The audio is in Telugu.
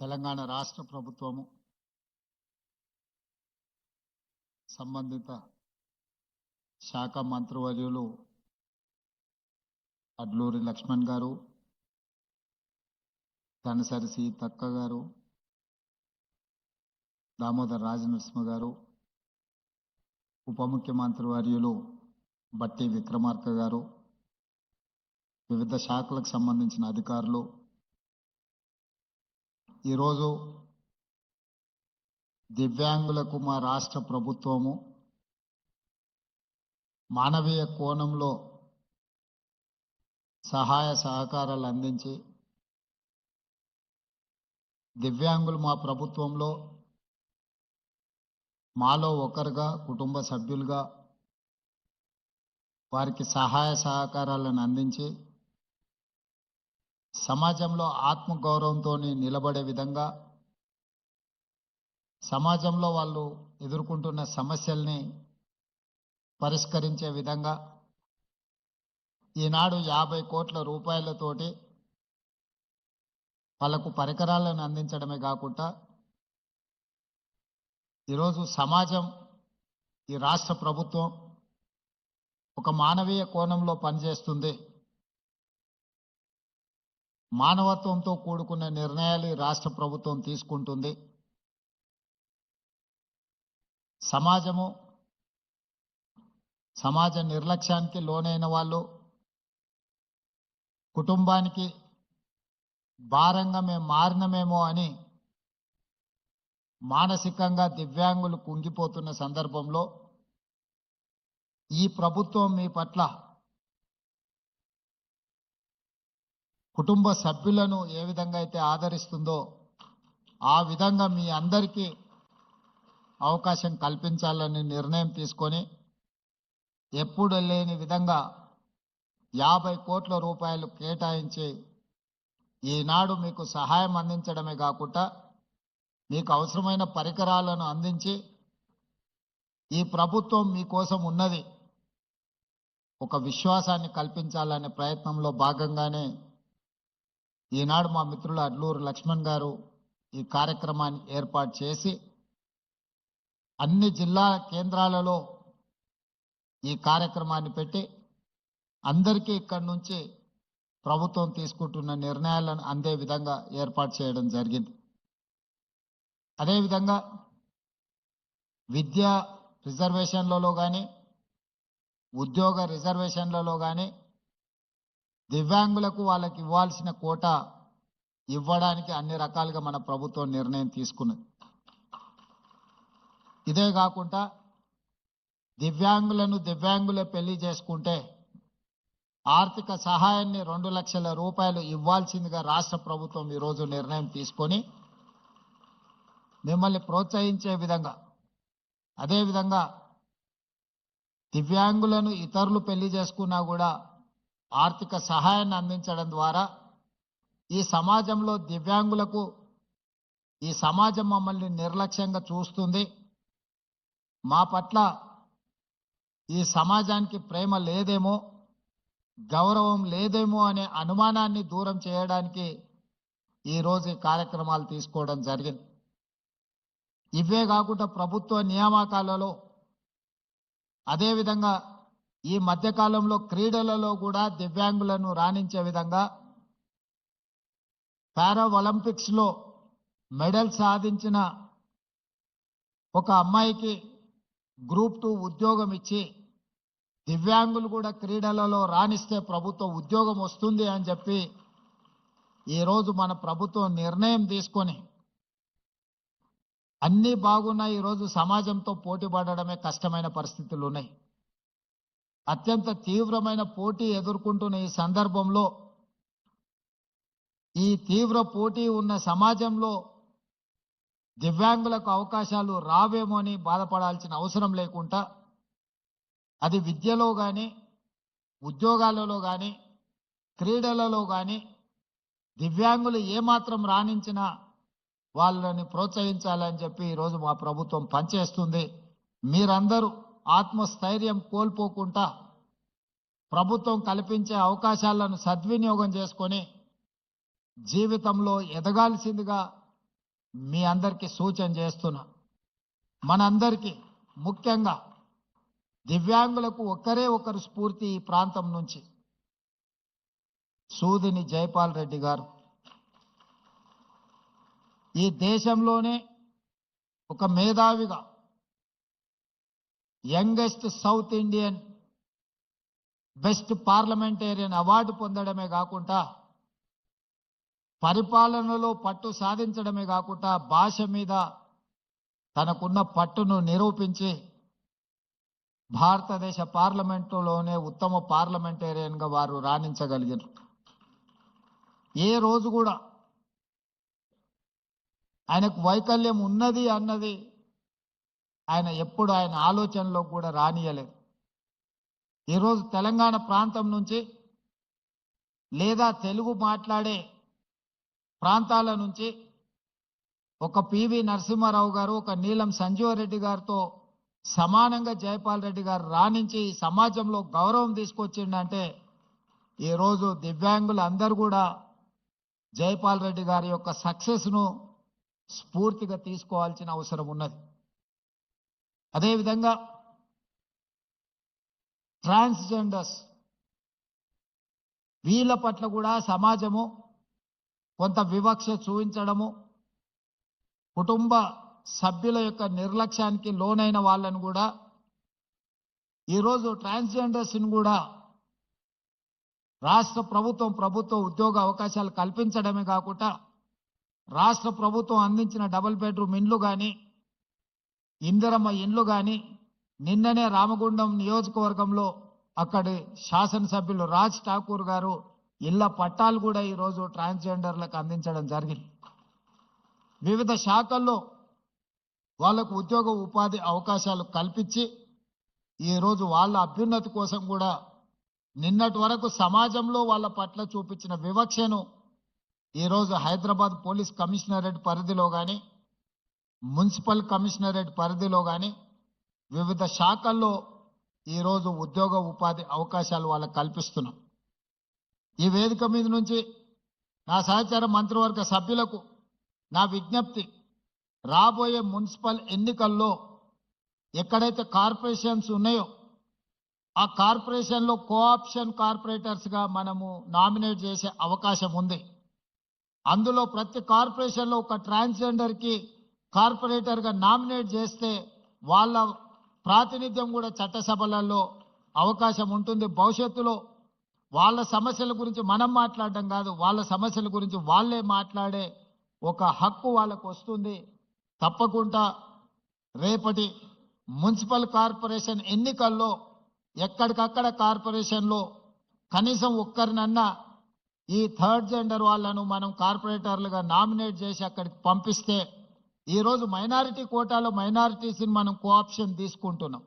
తెలంగాణ రాష్ట్ర ప్రభుత్వము సంబంధిత శాఖ మంత్రివర్యులు అడ్లూరి లక్ష్మణ్ గారు తనసరి సీతక్క గారు దామోదర్ రాజనరసింహ గారు ఉప ముఖ్యమంత్రి వర్యులు బట్టి విక్రమార్క గారు వివిధ శాఖలకు సంబంధించిన అధికారులు ఈరోజు దివ్యాంగులకు మా రాష్ట్ర ప్రభుత్వము మానవీయ కోణంలో సహాయ సహకారాలు అందించి దివ్యాంగులు మా ప్రభుత్వంలో మాలో ఒకరుగా కుటుంబ సభ్యులుగా వారికి సహాయ సహకారాలను అందించి సమాజంలో ఆత్మగౌరవంతో నిలబడే విధంగా సమాజంలో వాళ్ళు ఎదుర్కొంటున్న సమస్యల్ని పరిష్కరించే విధంగా ఈనాడు యాభై కోట్ల రూపాయలతోటి వాళ్ళకు పరికరాలను అందించడమే కాకుండా ఈరోజు సమాజం ఈ రాష్ట్ర ప్రభుత్వం ఒక మానవీయ కోణంలో పనిచేస్తుంది. మానవత్వంతో కూడుకున్న నిర్ణయాలు రాష్ట్ర ప్రభుత్వం తీసుకుంటుంది. సమాజము సమాజ నిర్లక్ష్యానికి లోనైన వాళ్ళు కుటుంబానికి భారంగా మేము మారినమేమో అని మానసికంగా దివ్యాంగులు కుంగిపోతున్న సందర్భంలో ఈ ప్రభుత్వం మీ పట్ల కుటుంబ సభ్యులను ఏ విధంగా అయితే ఆదరిస్తుందో ఆ విధంగా మీ అందరికీ అవకాశం కల్పించాలని నిర్ణయం తీసుకొని ఎప్పుడు లేని విధంగా యాభై కోట్ల రూపాయలు కేటాయించి ఈనాడు మీకు సహాయం అందించడమే కాకుండా మీకు అవసరమైన పరికరాలను అందించి ఈ ప్రభుత్వం మీకోసం ఉన్నది. ఒక విశ్వాసాన్ని కల్పించాలనే ప్రయత్నంలో భాగంగానే ఈనాడు మా మిత్రులు అడ్లూరు లక్ష్మణ్ గారు ఈ కార్యక్రమాన్ని ఏర్పాటు చేసి అన్ని జిల్లా కేంద్రాలలో ఈ కార్యక్రమాన్ని పెట్టి అందరికీ ఇక్కడి నుంచి ప్రభుత్వం తీసుకుంటున్న నిర్ణయాలను అందే విధంగా ఏర్పాటు చేయడం జరిగింది. అదేవిధంగా విద్యా రిజర్వేషన్లలో కానీ ఉద్యోగ రిజర్వేషన్లలో కానీ దివ్యాంగులకు వాళ్ళకి ఇవ్వాల్సిన కోట ఇవ్వడానికి అన్ని రకాలుగా మన ప్రభుత్వం నిర్ణయం తీసుకున్నది. ఇదే కాకుండా దివ్యాంగులను దివ్యాంగులే పెళ్ళి చేసుకుంటే ఆర్థిక సహాయాన్ని రెండు లక్షల రూపాయలు ఇవ్వాల్సిందిగా రాష్ట్ర ప్రభుత్వం ఈరోజు నిర్ణయం తీసుకొని మిమ్మల్ని ప్రోత్సహించే విధంగా అదేవిధంగా దివ్యాంగులను ఇతరులు పెళ్ళి చేసుకున్నా కూడా ఆర్థిక సహాయాన్ని అందించడం ద్వారా ఈ సమాజంలో దివ్యాంగులకు ఈ సమాజం మమ్మల్ని నిర్లక్ష్యంగా చూస్తుంది. మా పట్ల ఈ సమాజానికి ప్రేమ లేదేమో గౌరవం లేదేమో అనే అనుమానాన్ని దూరం చేయడానికి ఈరోజు ఈ కార్యక్రమాలు తీసుకోవడం జరిగింది. ఇవే కాకుండా ప్రభుత్వ నియామకాలలో అదేవిధంగా ఈ మధ్యకాలంలో క్రీడలలో కూడా దివ్యాంగులను రాణించే విధంగా పారా ఒలింపిక్స్లో మెడల్ సాధించిన ఒక అమ్మాయికి గ్రూప్ టూ ఉద్యోగం ఇచ్చి దివ్యాంగులు కూడా క్రీడలలో రాణిస్తే ప్రభుత్వం ఉద్యోగం వస్తుంది అని చెప్పి ఈరోజు మన ప్రభుత్వం నిర్ణయం తీసుకొని అన్నీ బాగున్నాయి ఈరోజు సమాజంతో పోటీ పడడమే కష్టమైన పరిస్థితులు ఉన్నాయి. అత్యంత తీవ్రమైన పోటీ ఎదుర్కొంటున్న ఈ సందర్భంలో ఈ తీవ్ర పోటీ ఉన్న సమాజంలో దివ్యాంగులకు అవకాశాలు రావేమో అని బాధపడాల్సిన అవసరం లేకుండా అది విద్యలో కానీ ఉద్యోగాలలో కానీ క్రీడలలో కానీ దివ్యాంగులు ఏమాత్రం రాణించినా వాళ్ళని ప్రోత్సహించాలని చెప్పి ఈరోజు మా ప్రభుత్వం పనిచేస్తుంది. మీరందరూ ఆత్మస్థైర్యం కోల్పోకుండా ప్రభుత్వం కల్పించే అవకాశాలను సద్వినియోగం చేసుకొని జీవితంలో ఎదగాల్సిందిగా మీ అందరికీ సూచన చేస్తున్నా. మనందరికీ ముఖ్యంగా దివ్యాంగులకు ఒకరే ఒకరు స్ఫూర్తి ఈ ప్రాంతం నుంచి. సూదిని జైపాల్ రెడ్డి గారు. ఈ దేశంలోనే ఒక మేధావిగా youngest south Indian best parliamentarian award పొందడమే కాకుండా పరిపాలనలో పట్టు సాధించడమే కాకుండా భాష మీద తనకున్న పట్టును నిరూపించి భారతదేశ పార్లమెంటులోనే ఉత్తమ పార్లమెంటేరియన్గా వారు రాణించగలిగారు ఏ రోజు కూడా ఆయనకు వైకల్యం ఉన్నది అన్నది ఆయన ఎప్పుడు ఆయన ఆలోచనలో కూడా రానియలేదు. ఈరోజు తెలంగాణ ప్రాంతం నుంచి లేదా తెలుగు మాట్లాడే ప్రాంతాల నుంచి ఒక పివి నరసింహారావు గారు ఒక నీలం సంజీవరెడ్డి గారితో సమానంగా జయపాల్ రెడ్డి గారు రాణించి సమాజంలో గౌరవం తీసుకొచ్చిండంటే ఈరోజు దివ్యాంగులు అందరూ కూడా జయపాల్ రెడ్డి గారి యొక్క సక్సెస్ను స్ఫూర్తిగా తీసుకోవాల్సిన అవసరం ఉన్నది. అదేవిధంగా ట్రాన్స్జెండర్స్ వీళ్ళ పట్ల కూడా సమాజము కొంత వివక్ష చూపించడము కుటుంబ సభ్యుల యొక్క నిర్లక్ష్యానికి లోనైన వాళ్ళని కూడా ఈరోజు ట్రాన్స్జెండర్స్ని కూడా రాష్ట్ర ప్రభుత్వం ప్రభుత్వ ఉద్యోగ అవకాశాలు కల్పించడమే కాకుండా రాష్ట్ర ప్రభుత్వం అందించిన డబుల్ బెడ్రూమ్ ఇండ్లు కానీ ఇందిరమ్మ ఇండ్లు కానీ నిన్ననే రామగుండం నియోజకవర్గంలో అక్కడి శాసనసభ్యులు రాజ్ ఠాకూర్ గారు ఇళ్ళ పట్టాలు కూడా ఈరోజు ట్రాన్స్జెండర్లకు అందించడం జరిగింది. వివిధ శాఖల్లో వాళ్ళకు ఉద్యోగ ఉపాధి అవకాశాలు కల్పించి ఈరోజు వాళ్ళ అభ్యున్నతి కోసం కూడా నిన్నటి వరకు సమాజంలో వాళ్ళ పట్ల చూపించిన వివక్షను ఈరోజు హైదరాబాద్ పోలీస్ కమిషనరేట్ పరిధిలో కానీ మున్సిపల్ కమిషనరేట్ పరిధిలో కానీ వివిధ శాఖల్లో ఈరోజు ఉద్యోగ ఉపాధి అవకాశాలు వాళ్ళకు కల్పిస్తున్నాం. ఈ వేదిక మీద నుంచి నా సహచార మంత్రివర్గ సభ్యులకు నా విజ్ఞప్తి రాబోయే మున్సిపల్ ఎన్నికల్లో ఎక్కడైతే కార్పొరేషన్స్ ఉన్నాయో ఆ కార్పొరేషన్లో కోఆప్షన్ కార్పొరేటర్స్గా మనము నామినేట్ చేసే అవకాశం ఉంది. అందులో ప్రతి కార్పొరేషన్లో ఒక ట్రాన్స్జెండర్కి కార్పొరేటర్గా నామినేట్ చేస్తే వాళ్ళ ప్రాతినిధ్యం కూడా చట్టసభలలో అవకాశం ఉంటుంది. భవిష్యత్తులో వాళ్ళ సమస్యల గురించి మనం మాట్లాడడం కాదు వాళ్ళ సమస్యల గురించి వాళ్ళే మాట్లాడే ఒక హక్కు వాళ్ళకు వస్తుంది. తప్పకుండా రేపటి మున్సిపల్ కార్పొరేషన్ ఎన్నికల్లో ఎక్కడికక్కడ కార్పొరేషన్లో కనీసం ఒక్కరినన్నా ఈ థర్డ్ జెండర్ వాళ్ళను మనం కార్పొరేటర్లుగా నామినేట్ చేసి అక్కడికి పంపిస్తే ఈరోజు మైనారిటీ కోటాలో మైనారిటీస్ని మనం కోఆప్షన్ తీసుకుంటున్నాం.